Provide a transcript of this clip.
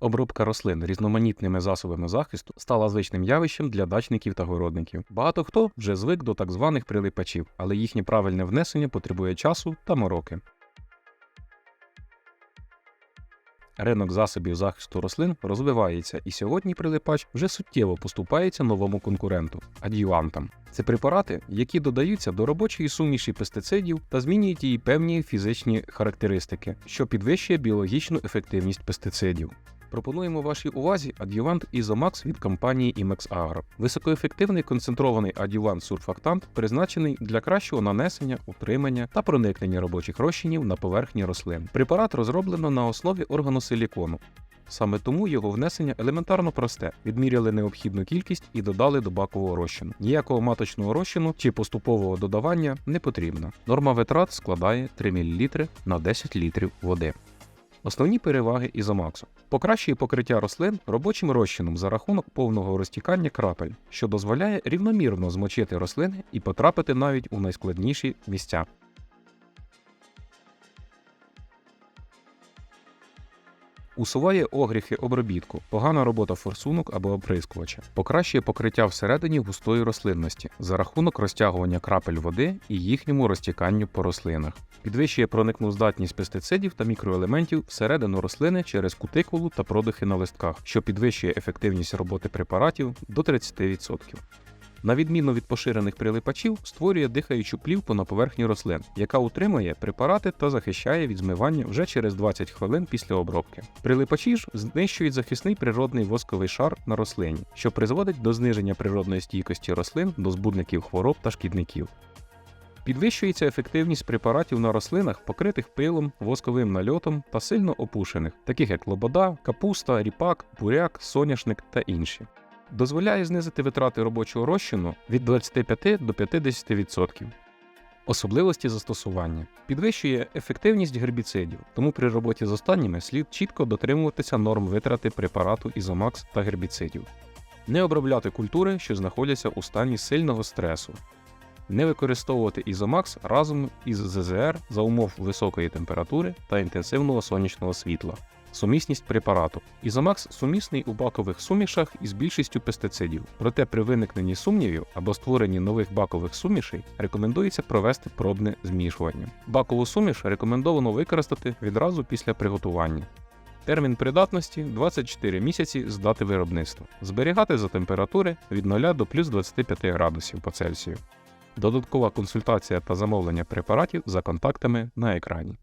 Обробка рослин різноманітними засобами захисту стала звичним явищем для дачників та городників. Багато хто вже звик до так званих прилипачів, але їхнє правильне внесення потребує часу та мороки. Ринок засобів захисту рослин розвивається, і сьогодні прилипач вже суттєво поступається новому конкуренту ад'ювантам. Це препарати, які додаються до робочої суміші пестицидів та змінюють її певні фізичні характеристики, що підвищує біологічну ефективність пестицидів. Пропонуємо вашій увазі ад'ювант Ізомакс від компанії Imex Agro. Високоефективний концентрований ад'ювант сурфактант призначений для кращого нанесення, утримання та проникнення робочих розчинів на поверхні рослин. Препарат розроблено на основі органосилікону. Саме тому його внесення елементарно просте. Відміряли необхідну кількість і додали до бакового розчину. Ніякого маточного розчину чи поступового додавання не потрібно. Норма витрат складає 3 мл на 10 літрів води. Основні переваги ізомаксу покращує покриття рослин робочим розчином за рахунок повного розтікання крапель, що дозволяє рівномірно змочити рослини і потрапити навіть у найскладніші місця. Усуває огріхи обробітку, погана робота форсунок або оприскувача, покращує покриття всередині густої рослинності за рахунок розтягування крапель води і їхньому розтіканню по рослинах, підвищує проникну здатність пестицидів та мікроелементів всередину рослини через кутикулу та продихи на листках, що підвищує ефективність роботи препаратів до 30%. На відміну від поширених прилипачів, створює дихаючу плівку на поверхні рослин, яка утримує препарати та захищає від змивання вже через 20 хвилин після обробки. Прилипачі ж знищують захисний природний восковий шар на рослині, що призводить до зниження природної стійкості рослин до збудників хвороб та шкідників. Підвищується ефективність препаратів на рослинах, покритих пилом, восковим нальотом та сильно опушених, таких як лобода, капуста, ріпак, буряк, соняшник та інші. Дозволяє знизити витрати робочого розчину від 25 до 50%. Особливості застосування підвищує ефективність гербіцидів, тому при роботі з останніми слід чітко дотримуватися норм витрати препарату ізомакс та гербіцидів, не обробляти культури, що знаходяться у стані сильного стресу, не використовувати ізомакс разом із ЗЗР за умов високої температури та інтенсивного сонячного світла. Сумісність препарату. Ізомакс сумісний у бакових сумішах із більшістю пестицидів. Проте при виникненні сумнівів або створенні нових бакових сумішей рекомендується провести пробне змішування. Бакову суміш рекомендовано використати відразу після приготування. Термін придатності 24 місяці з дати виробництва. Зберігати за температури від 0 до плюс 25 градусів по Цельсію. Додаткова консультація та замовлення препаратів за контактами на екрані.